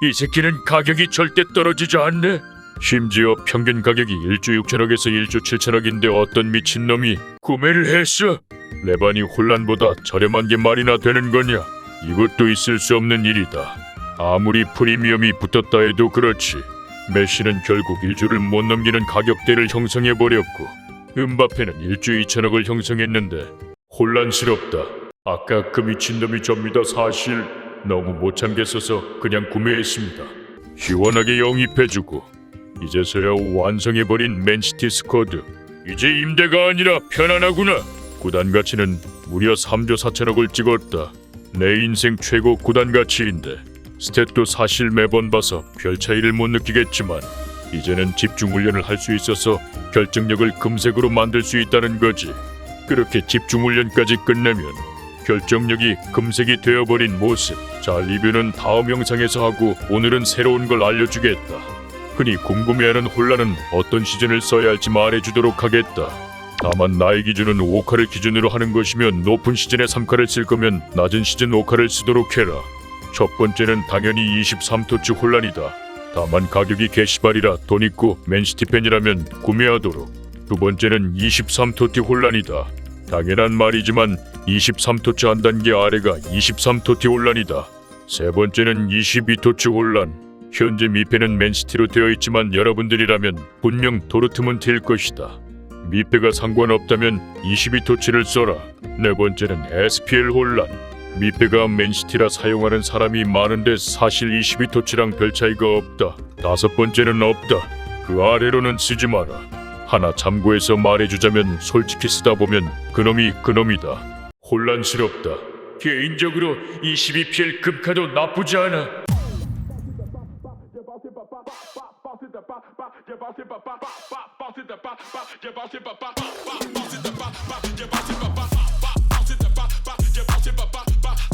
이 새끼는 가격이 절대 떨어지지 않네. 심지어 평균 가격이 1조 6천억에서 1조 7천억인데 어떤 미친놈이 구매를 했어? 레반이 혼란보다 저렴한 게 말이나 되는 거냐? 이것도 있을 수 없는 일이다. 아무리 프리미엄이 붙었다 해도 그렇지. 메시는 결국 1조를 못 넘기는 가격대를 형성해 버렸고 음바페는 1조 2천억을 형성했는데 혼란스럽다. 아까 그 미친놈이 접니다 사실 너무 못 참겠어서 그냥 구매했습니다. 시원하게 영입해주고 이제서야 완성해버린 맨시티 스쿼드 이제 임대가 아니라 편안하구나. 구단 가치는 무려 3조 4천억을 찍었다. 내 인생 최고 구단 가치인데 스탯도 사실 매번 봐서 별 차이를 못 느끼겠지만 이제는 집중 훈련을 할 수 있어서 결정력을 금색으로 만들 수 있다는 거지. 그렇게 집중 훈련까지 끝내면 결정력이 금색이 되어버린 모습. 자 리뷰는 다음 영상에서 하고 오늘은 새로운 걸 알려주겠다. 흔히 궁금해하는 혼란은 어떤 시즌을 써야 할지 말해주도록 하겠다. 다만 나의 기준은 5카를 기준으로 하는 것이면 높은 시즌에 3카를 쓸 거면 낮은 시즌 5카를 쓰도록 해라. 첫 번째는 당연히 23토치 혼란이다. 다만 가격이 게시발이라 돈 있고 맨시티 팬이라면 구매하도록. 두 번째는 23토티 혼란이다. 당연한 말이지만 23토치 한 단계 아래가 23토티 혼란이다. 세 번째는 22토치 혼란. 현재 미패는 맨시티로 되어 있지만 여러분들이라면 분명 도르트문트일 것이다. 미패가 상관없다면 22토치를 써라. 네 번째는 SPL 혼란. 미패가 맨시티라 사용하는 사람이 많은데 사실 22토치랑 별 차이가 없다. 다섯 번째는 없다. 그 아래로는 쓰지 마라. 하나 참고해서 말해주자면 솔직히 쓰다 보면 그놈이 그놈이다. 혼란스럽다. 개인적으로 22PL 금카도 나쁘지 않아.